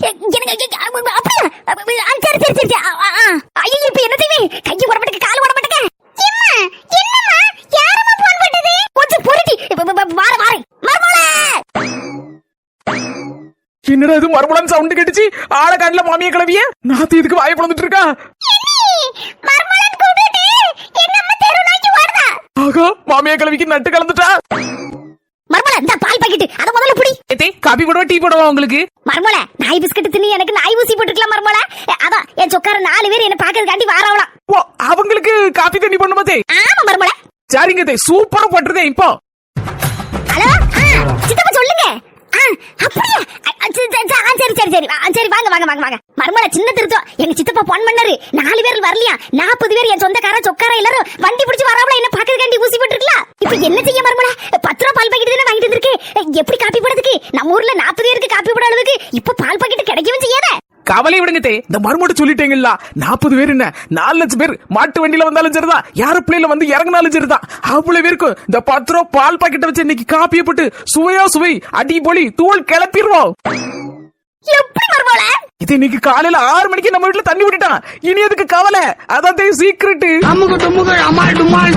சரி சரி சரி. ஆ, ஆ, ஆ. ஐயோ இப்ப என்ன செய்வே கையை உட மாட்டேங்க கால் மாட்டேங்க என்னம்மா? யாரம்மா போன் பண்ணது? கொஞ்சம் இப்ப, வார வாரேன் மர்மோளே என்னடா இது மறுபடியும் சவுண்ட் கேட்டுச்சு? ஆள காட்டுல மாமிய கிளவிய? நாத்து இதுக்கு வாய பிளந்துட்டு இருக்கா? மர்மோளன் கூப்பிட்டு என்ன அம்மா தெரு நாய்க்கு வாடுதா ஆகா மாமிய கிளவிக்கு நட்டு கலந்துட்டா மர்மோள இந்த பால் பாக்கெட் அத முதல்ல புடி ஏத்தே காபி போடவா டீ போடவா உங்களுக்கு? மர்மோள நாய் பிஸ்கட் தின்னு எனக்கு நாய் ஊசி போட்டுக்கலாம் மர்மோள. அதான் என் சொக்கார நாலு பேர் என்ன பாக்கிறதுக்காண்டி வாராவலாம் ஓ அவங்களுக்கு காபி தண்ணி பண்ணுமா தே ஆமா மர்மோள. சரிங்க தே சூப்பரா போட்டுருதே இப்போ. ஹலோ சித்தப்பா சொல்லுங்க. அப்படியா? சரி, சரி, சரி, சரி சரி சரி ஆ, சரி வாங்க வாங்க வாங்க வாங்க. மர்மல சின்ன திருத்தம். எங்க சித்தப்பா போன் பண்ணாரு நாலு பேர் வரலையா? நாற்பது பேர் என் சொந்தக்கார சொக்கார எல்லாரும் வண்டி பிடிச்சு வராமல என்ன பாக்குறதுக்காண்டி ஊசி போட்டுருக்கலாம். இப்ப என்ன செய்ய மர்மல பத்து ரூபா பால் பாக்கெட் தானே வாங்கிட்டு வந்திருக்கு எப்படி காப்பி போடுறதுக்கு? நம்ம ஊர்ல நாற்பது பேருக்கு காப்பி போட அளவுக்கு இப்ப பால் பாக்கெட் கிடைக்கவும் செய்யாத? கவலை விடுங்க தே இந்த மறுமோட சொல்லிட்டேங்கல்ல. நாற்பது பேர் என்ன? நாலு லட்சம் பேர் மாட்டு வண்டியில வந்தாலும் சரிதான். ஏரோப்ளேன்ல வந்து இறங்கினாலும் சரிதான். அவ்வளவு பேருக்கும் இந்த பத்து ரூபா பால் பாக்கெட்டை வச்சு இன்னைக்கு காப்பியை போட்டு சுவையா சுவை அடி பொலி தூள் கிளப்பிடுவோம். எப்படி மர்மல இது இன்னைக்கு காலையில ஆறு மணிக்கு நம்ம வீட்டுல தண்ணி விட்டுட்டான் இனி எதுக்கு கவலை. அதான் சீக்கிரட்டு டுமுகு அமால் டுமால்.